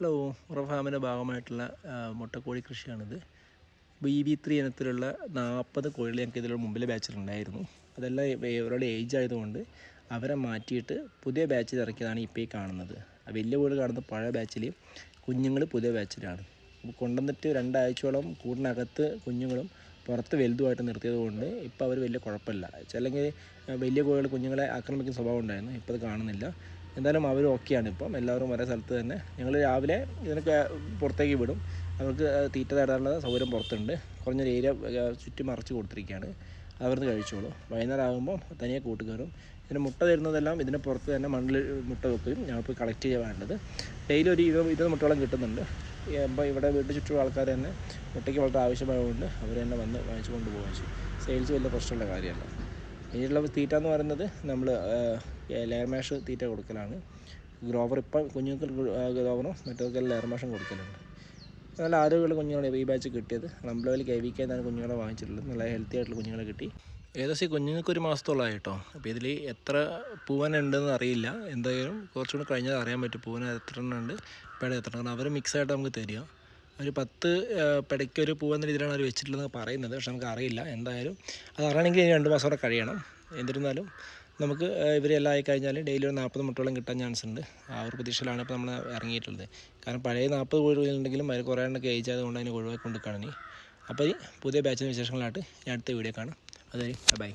Hello Ura ഫാമിന്റെ ഭാഗമായിട്ടുള്ള മുട്ടക്കോഴി കൃഷിയാണിത്. ബി ബി ത്രീ ഇനത്തിലുള്ള നാൽപ്പത് കോഴികൾ ഞങ്ങൾക്ക് ഇതിലുള്ള മുമ്പിലെ ബാച്ചിലുണ്ടായിരുന്നു അതെല്ലാം ഇവ- ഇവരുടെ ഏജ് ആയതുകൊണ്ട് അവരെ മാറ്റിയിട്ട് പുതിയ ബാച്ചിൽ ഇറക്കിയതാണ് ഇപ്പോൾ ഈ കാണുന്നത്. വലിയ കോഴി കാണുന്ന പഴയ ബാച്ചിൽ കുഞ്ഞുങ്ങൾ പുതിയ ബാച്ചിലാണ് കൊണ്ടുവന്നിട്ട് രണ്ടാഴ്ചയോളം കൂടിനകത്ത് കുഞ്ഞുങ്ങളും പുറത്ത് വലുതുമായിട്ട് നിർത്തിയത് കൊണ്ട് ഇപ്പോൾ അവർ വലിയ കുഴപ്പമില്ല. അല്ലെങ്കിൽ വലിയ കോഴികൾ കുഞ്ഞുങ്ങളെ ആക്രമിക്കുന്ന സ്വഭാവം ഉണ്ടായിരുന്നു. ഇപ്പോൾ അത് കാണുന്നില്ല. എന്തായാലും അവർ ഓക്കെയാണ് ഇപ്പം. എല്ലാവരും ഒരേ സ്ഥലത്ത് തന്നെ. ഞങ്ങൾ രാവിലെ ഇതിനൊക്കെ പുറത്തേക്ക് വിടും. അവർക്ക് തീറ്റ തേടാനുള്ള സൗകര്യം പുറത്തുണ്ട്. കുറഞ്ഞൊരു ഏരിയ ചുറ്റി മറച്ച് കൊടുത്തിരിക്കുകയാണ്. അവിടുന്ന് കഴിച്ചോളും. വൈകുന്നേരം ആകുമ്പോൾ തനിയെ കൂട്ടുകയറും ഇതിന് മുട്ട തരുന്നതെല്ലാം ഇതിന് പുറത്ത് തന്നെ മണ്ണിൽ മുട്ട വെക്കുകയും ഞങ്ങൾ പോയി കളക്ട് ചെയ്യുക വേണ്ടത്. ഡെയിലി ഒരു ഇരുപത് ഇരുപത് മുട്ടകളും കിട്ടുന്നുണ്ട്. അപ്പോൾ ഇവിടെ വീട്ടിൽ ചുറ്റും ആൾക്കാർ തന്നെ മുട്ടയ്ക്ക് വളരെ ആവശ്യമായതുകൊണ്ട് അവർ തന്നെ വന്ന് വാങ്ങിച്ചു കൊണ്ടുപോകുകയും ചെയ്യും. സെയിൽസ് വലിയ പ്രശ്നമുള്ള കാര്യമല്ല. ഇതിനുള്ള തീറ്റ എന്ന് പറയുന്നത് നമ്മൾ ലെയർ മാഷ് തീറ്റ കൊടുക്കലാണ്. ഗ്രോവർ ഇപ്പം കുഞ്ഞുങ്ങൾക്ക് ഗ്രോവറും മറ്റൊക്കെ ലെയർ മാഷും കൊടുക്കലുണ്ട്. നല്ല ആരോഗ്യമുള്ള കുഞ്ഞുങ്ങളെ ഈ ബാച്ച് കിട്ടിയത്. റംബ്ലോയിൽ കെ വി കെ കുഞ്ഞുങ്ങളെ വാങ്ങിച്ചിട്ടുള്ളത്. നല്ല ഹെൽത്തി ആയിട്ടുള്ള കുഞ്ഞുങ്ങളെ കിട്ടി. ഏകദേശം കുഞ്ഞുങ്ങൾക്ക് ഒരു മാസത്തോളമായി കേട്ടോ. അപ്പോൾ ഇതിൽ എത്ര പൂവനുണ്ടെന്ന് അറിയില്ല. എന്തായാലും കുറച്ചുകൂടി കഴിഞ്ഞാൽ അറിയാൻ പറ്റും പൂവൻ എത്ര എണ്ണം ഉണ്ട് പേട എത്ര എണ്ണം അവർ മിക്സ് ആയിട്ട് നമുക്ക് തരിക. ഒരു പത്ത് പെടയ്ക്ക് ഒരു പൂവെന്ന രീതിയിലാണ് അവർ വെച്ചിട്ടുള്ളതെന്ന് പറയുന്നത്. പക്ഷെ നമുക്ക് അറിയില്ല. എന്തായാലും അത് അറിയണമെങ്കിൽ രണ്ട് മാസം കൂടെ കഴിയണം. എന്നിരുന്നാലും നമുക്ക് ഇവരെല്ലാം ആയി കഴിഞ്ഞാൽ ഡെയിലി ഒരു നാൽപ്പത് മുട്ടകളും കിട്ടാൻ ചാൻസ് ഉണ്ട്. ആ ഒരു പ്രതീക്ഷയിലാണ് ഇപ്പോൾ നമ്മൾ ഇറങ്ങിയിട്ടുള്ളത്. കാരണം പഴയ നാൽപ്പത് കോഴികളുണ്ടെങ്കിലും അതിൽ കുറേ എണ്ണൊക്കെ ഏജ് അതിനെ ഒഴിവാക്കി കൊണ്ട് ഇനി. അപ്പോൾ ഈ പുതിയ ബാച്ചിന് വിശേഷങ്ങളായിട്ട് ഞാൻ അടുത്ത വീഡിയോ കാണാം. അതുവരെ ബൈ